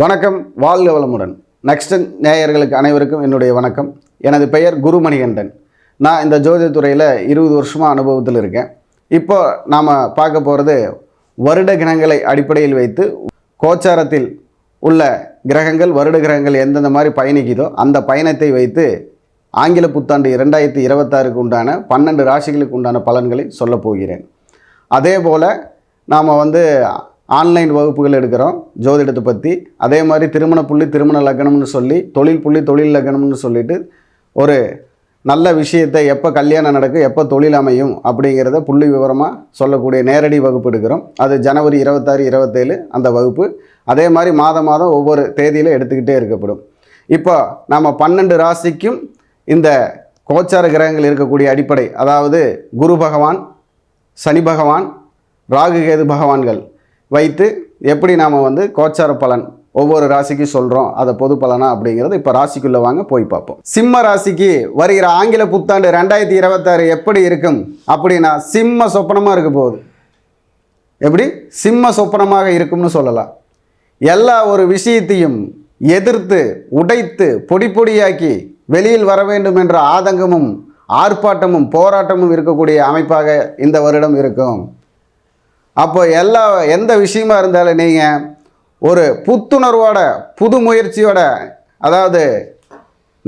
வணக்கம் வாழ்க வளமுடன். நெக்ஸ்டன் நேயர்களுக்கு அனைவருக்கும் என்னுடைய வணக்கம். எனது பெயர் குருமணிகண்டன். நான் இந்த ஜோதித்துறையில் இருபது வருஷமாக அனுபவத்தில் இருக்கேன். இப்போ நாம் பார்க்க போகிறது வருட கிரகங்களை அடிப்படையில் வைத்து கோச்சாரத்தில் உள்ள கிரகங்கள் வருட கிரகங்கள் எந்தெந்த மாதிரி பயணிக்குதோ அந்த பயணத்தை வைத்து ஆங்கில புத்தாண்டு இரண்டாயிரத்தி இருபத்தாறுக்கு உண்டான பன்னெண்டு ராசிகளுக்கு உண்டான பலன்களை சொல்லப் போகிறேன். அதே போல் நாம் வந்து ஆன்லைன் வகுப்புகள் எடுக்கிறோம் ஜோதிடத்தை பற்றி அதே மாதிரி திருமண புள்ளி திருமண லக்னம்னு சொல்லி தொழில் புள்ளி தொழில் லக்னம்னு சொல்லிட்டு ஒரு நல்ல விஷயத்தை எப்போ கல்யாணம் நடக்கும் எப்போ தொழில் அமையும் அப்படிங்கிறத புள்ளி விவரமாக சொல்லக்கூடிய நேரடி வகுப்பு எடுக்கிறோம். அது ஜனவரி இருபத்தாறு இருபத்தேழு அந்த வகுப்பு. அதே மாதிரி மாதம் மாதம் ஒவ்வொரு தேதியில் எடுத்துக்கிட்டே இருக்கப்படும். இப்போ நம்ம பன்னெண்டு ராசிக்கும் இந்த கோச்சார கிரகங்கள் இருக்கக்கூடிய அடிப்படை. அதாவது குரு பகவான் சனி பகவான் ராகு கேது பகவான்கள். வைத்து எப்படி நாம் வந்து கோச்சார பலன் ஒவ்வொரு ராசிக்கு சொல்கிறோம் அதை பொது பலனா அப்படிங்கிறது இப்போ ராசிக்குள்ளே வாங்க போய் பார்ப்போம். சிம்ம ராசிக்கு வருகிற ஆங்கில புத்தாண்டு ரெண்டாயிரத்தி இருபத்தாறு எப்படி இருக்கும்? அப்படின்னா சிம்ம சொப்பனமாக இருக்க போகுது. எப்படி? சிம்ம சொப்பனமாக இருக்கும்னு சொல்லலாம். எல்லா ஒரு விஷயத்தையும் எதிர்த்து உடைத்து பொடி பொடியாக்கி வெளியில் வர வேண்டும் என்ற ஆதங்கமும் ஆர்ப்பாட்டமும் போராட்டமும் இருக்கக்கூடிய அமைப்பாக இந்த வருடம் இருக்கும். அப்போ எல்லா எந்த விஷயமா இருந்தாலும் நீங்கள் ஒரு புத்துணர்வோட புது முயற்சியோட அதாவது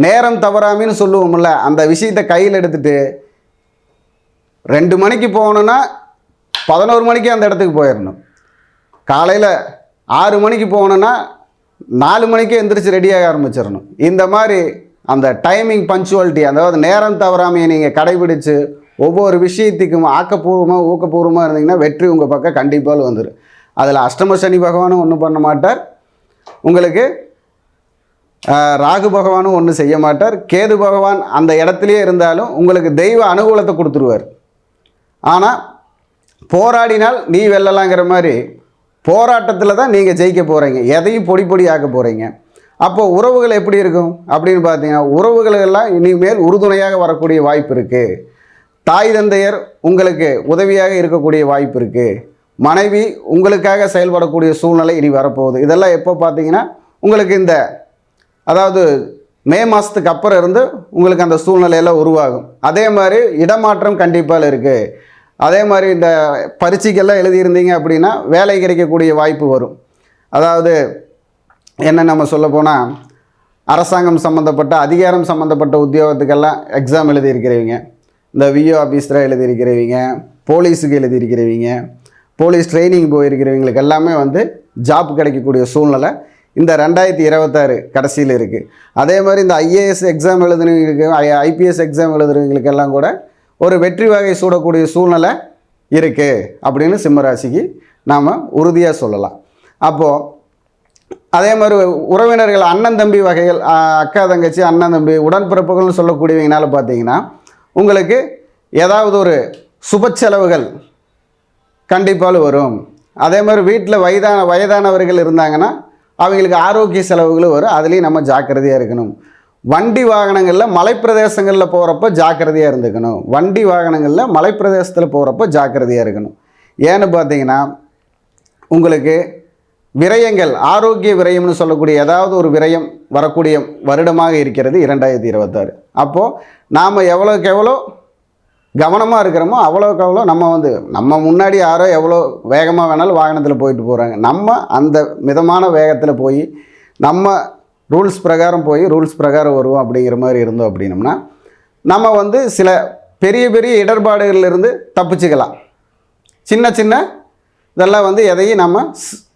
நேரம் தவறாமின்னு சொல்லுவோம்ல அந்த விஷயத்தை கையில் எடுத்துட்டு ரெண்டு மணிக்கு போகணுன்னா பதினோரு மணிக்கு அந்த இடத்துக்கு போயிடணும். காலையில் ஆறு மணிக்கு போகணுன்னா நாலு மணிக்கே எந்திரிச்சு ரெடியாக ஆரம்பிச்சிடணும். இந்த மாதிரி அந்த டைமிங் பஞ்சுவாலிட்டி அதாவது நேரம் தவறாமையை நீங்கள் கடைபிடிச்சு ஒவ்வொரு விஷயத்துக்கும் ஆக்கப்பூர்வமாக ஊக்கப்பூர்வமாக இருந்தீங்கன்னா வெற்றி உங்கள் பக்கம் கண்டிப்பாக வந்துடும் அதில் அஷ்டம சனி பகவானும் ஒன்றும் பண்ண மாட்டார். உங்களுக்கு ராகு பகவானும் ஒன்றும் செய்ய மாட்டார். கேது பகவான் அந்த இடத்துலையே இருந்தாலும் உங்களுக்கு தெய்வ அனுகூலத்தை கொடுத்துருவார். ஆனால் போராடினால் நீ வெல்லலாங்கிற மாதிரி போராட்டத்தில் தான் நீங்கள் ஜெயிக்க போகிறீங்க எதையும் பொடி பொடி ஆக்க போகிறீங்க அப்போ உறவுகள் எப்படி இருக்கும்? அப்படின்னு பார்த்தீங்கன்னா உறவுகளெல்லாம் இனிமேல் உறுதுணையாக வரக்கூடிய வாய்ப்பு இருக்குது தாய் தந்தையர் உங்களுக்கு உதவியாக இருக்கக்கூடிய வாய்ப்பு இருக்குது மனைவி உங்களுக்காக செயல்படக்கூடிய சூழ்நிலை இனி வரப்போகுது. இதெல்லாம் எப்போ பார்த்தீங்கன்னா உங்களுக்கு இந்த அதாவது மே மாதத்துக்கு அப்புறம் இருந்து உங்களுக்கு அந்த சூழ்நிலையெல்லாம் உருவாகும். அதே மாதிரி இடமாற்றம் கண்டிப்பாக இருக்குது அதே மாதிரி இந்த பரீட்சைக்கெல்லாம் எழுதியிருந்தீங்க அப்படின்னா வேலை கிடைக்கக்கூடிய வாய்ப்பு வரும். அதாவது என்ன நம்ம சொல்ல போனால் அரசாங்கம் சம்மந்தப்பட்ட அதிகாரம் சம்மந்தப்பட்ட உத்தியோகத்துக்கெல்லாம் எக்ஸாம் எழுதியிருக்கிறவங்க இந்த விஓ ஆஃபீஸராக எழுதியிருக்கிறவங்க போலீஸுக்கு எழுதியிருக்கிறவங்க போலீஸ் ட்ரைனிங் போயிருக்கிறவங்களுக்கு எல்லாமே வந்து ஜாப் கிடைக்கக்கூடிய சூழ்நிலை இந்த ரெண்டாயிரத்தி இருபத்தாறு கடைசியில் இருக்குது அதே மாதிரி இந்த ஐஏஎஸ் எக்ஸாம் எழுதுனவங்களுக்கு ஐபிஎஸ் எக்ஸாம் எழுதுறவங்களுக்கு எல்லாம் கூட ஒரு வெற்றி வகை சூடக்கூடிய சூழ்நிலை இருக்குது அப்படின்னு சிம்மராசிக்கு நாம் உறுதியாக சொல்லலாம். அப்போது அதே மாதிரி உறவினர்கள் அண்ணன் தம்பி வகைகள் அக்கா தங்கச்சி அண்ணன் தம்பி உடன்பிறப்புகள்னு சொல்லக்கூடியவங்கனால பார்த்தீங்கன்னா உங்களுக்கு ஏதாவது ஒரு சுப செலவுகள் கண்டிப்பாக வரும். அதே மாதிரி வீட்டில் வயதான வயதானவர்கள் இருந்தாங்கன்னா அவங்களுக்கு ஆரோக்கிய செலவுகளும் வரும். அதுலேயும் நம்ம ஜாக்கிரதையாக இருக்கணும். வண்டி வாகனங்களில் மலைப்பிரதேசங்களில் போகிறப்ப ஜாக்கிரதையாக இருந்துக்கணும். வண்டி வாகனங்களில் மலைப்பிரதேசத்தில் போகிறப்ப ஜாக்கிரதையாக இருக்கணும். ஏன்னு பார்த்தீங்கன்னா உங்களுக்கு விரயங்கள் ஆரோக்கிய விரயம்னு சொல்லக்கூடிய ஏதாவது ஒரு விரயம் வரக்கூடிய வருடமாக இருக்கிறது இரண்டாயிரத்தி இருபத்தாறு. அப்போது நாம் எவ்வளோக்கு எவ்வளோ கவனமாக இருக்கிறோமோ அவ்வளோக்கு அவ்வளோ நம்ம வந்து நம்ம முன்னாடி யாரோ எவ்வளோ வேகமாக வேணாலும் வாகனத்தில் போயிட்டு போகிறாங்க நம்ம அந்த மிதமான வேகத்தில் போய் நம்ம ரூல்ஸ் பிரகாரம் போய் ரூல்ஸ் பிரகாரம் வருவோம் அப்படிங்கிற மாதிரி இருந்தோம் அப்படின்னம்னா நம்ம வந்து சில பெரிய பெரிய இடர்பாடுகளிலிருந்து தப்பிச்சுக்கலாம். சின்ன சின்ன இதெல்லாம் வந்து எதையும் நம்ம ஸ்-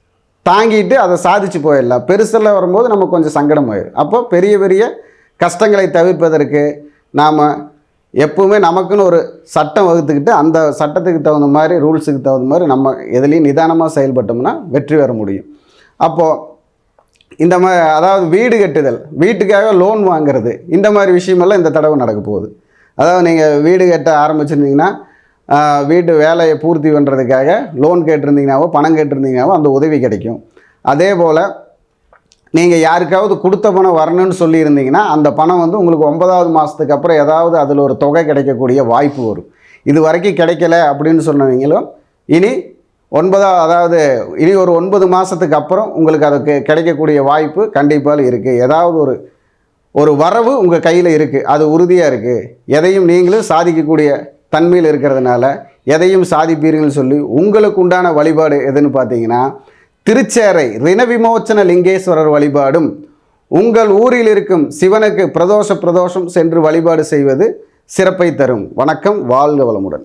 தாங்கிட்டு அதை சாதிச்சு போயிடலாம். பெருசெல்லாம் வரும்போது நம்ம கொஞ்சம் சங்கடம் ஆயிடும். அப்போ பெரிய பெரிய கஷ்டங்களை தவிர்ப்பதற்கு நாம் எப்பவுமே நமக்குன்னு ஒரு சட்டம் வகுத்துக்கிட்டு அந்த சட்டத்துக்கு தகுந்த மாதிரி ரூல்ஸுக்கு தகுந்த மாதிரி நம்ம எதுலேயும் நிதானமாக செயல்பட்டோம்னா வெற்றி பெற முடியும். அப்போது இந்த மாதிரி அதாவது வீடு கட்டுதல் வீட்டுக்காக லோன் வாங்குறது இந்த மாதிரி விஷயமெல்லாம் இந்த தடவை நடக்க போகுது. அதாவது நீங்கள் வீடு கட்ட ஆரம்பிச்சிருந்தீங்கன்னா வீட்டு வேலையை பூர்த்தி பண்ணுறதுக்காக லோன் கேட்டிருந்தீங்கனாவோ பணம் கேட்டிருந்தீங்கனாவோ அந்த உதவி கிடைக்கும். அதே போல் நீங்கள் யாருக்காவது கொடுத்த பணம் வரணும்னு சொல்லியிருந்தீங்கன்னா அந்த பணம் வந்து உங்களுக்கு ஒன்பதாவது மாதத்துக்கு அப்புறம் ஏதாவது அதில் ஒரு தொகை கிடைக்கக்கூடிய வாய்ப்பு வரும். இது வரைக்கும் கிடைக்கல அப்படின்னு சொன்னவங்களும் இனி ஒன்பதா அதாவது இனி ஒரு ஒன்பது மாதத்துக்கு அப்புறம் உங்களுக்கு அதுக்கு கிடைக்கக்கூடிய வாய்ப்பு கண்டிப்பாக இருக்குது ஏதாவது ஒரு ஒரு வரவு உங்கள் கையில் இருக்குது அது உறுதியாக இருக்குது எதையும் நீங்களும் சாதிக்கக்கூடிய தன்மையில் இருக்கிறதுனால எதையும் சாதிப்பீர்கள் சொல்லி உங்களுக்கு உண்டான வழிபாடு எதுன்னு பார்த்தீங்கன்னா திருச்சேரை ரிண விமோச்சன லிங்கேஸ்வரர் வழிபாடும் உங்கள் ஊரில் இருக்கும் சிவனுக்கு பிரதோஷ பிரதோஷம் சென்று வழிபாடு செய்வது சிறப்பை தரும். வணக்கம் வாழ்க வளமுடன்.